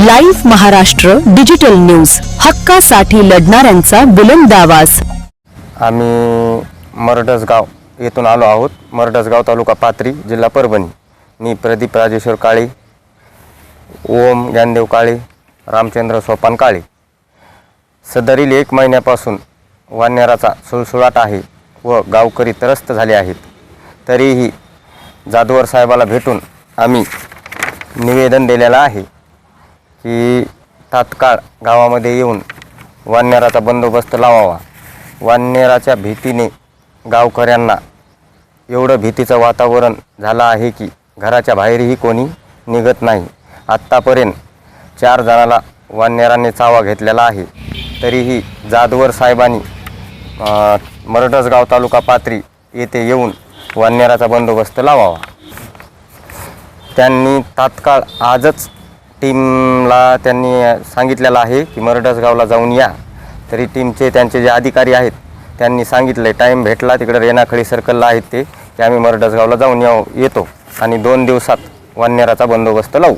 Live Maharashtra digital news. हक्कासाठी लढणाऱ्यांचा बुलंद आवाज. आम्ही मरडसगाव येथून आलो आहोत. मरडसगाव तालुका पात्री जिल्हा परभणी. मी प्रदीप राजेश्वर काळे ओम ज्ञानदेव काळे रामचंद्र सोपान काळे. सदरील एक महिन्यापासून वानराचा सुळसुळाट आहे व गावकरी त्रस्त झाले आहेत. तरीही जाधवर साहेबाला भेटून आम्ही निवेदन दिलेलं आहे. की तात्काळ गावामध्ये येऊन वाननेराचा बंदोबस्त लावावा. वाननेराच्या भीतीने गावकऱ्यांना एवढं भीतीचं वातावरण झालं आहे की घराच्या बाहेरही कोणी निघत नाही. आत्तापर्यंत चार जणाला वानराने चावा घेतलेला आहे. तरीही जाधवर साहेबांनी मरडसगाव तालुका पात्री येथे येऊन वाननेराचा बंदोबस्त लावावा. त्यांनी तात्काळ आजच टीमला त्यांनी सांगितलेलं आहे की मरडसगावला जाऊन या. तरी टीमचे त्यांचे जे अधिकारी आहेत त्यांनी सांगितले टाईम भेटला तिकडे रेणाखळी सर्कलला आहेत ते की आम्ही मरडसगावला जाऊन येऊ येतो आणि दोन दिवसात वन्यराचा बंदोबस्त लावू.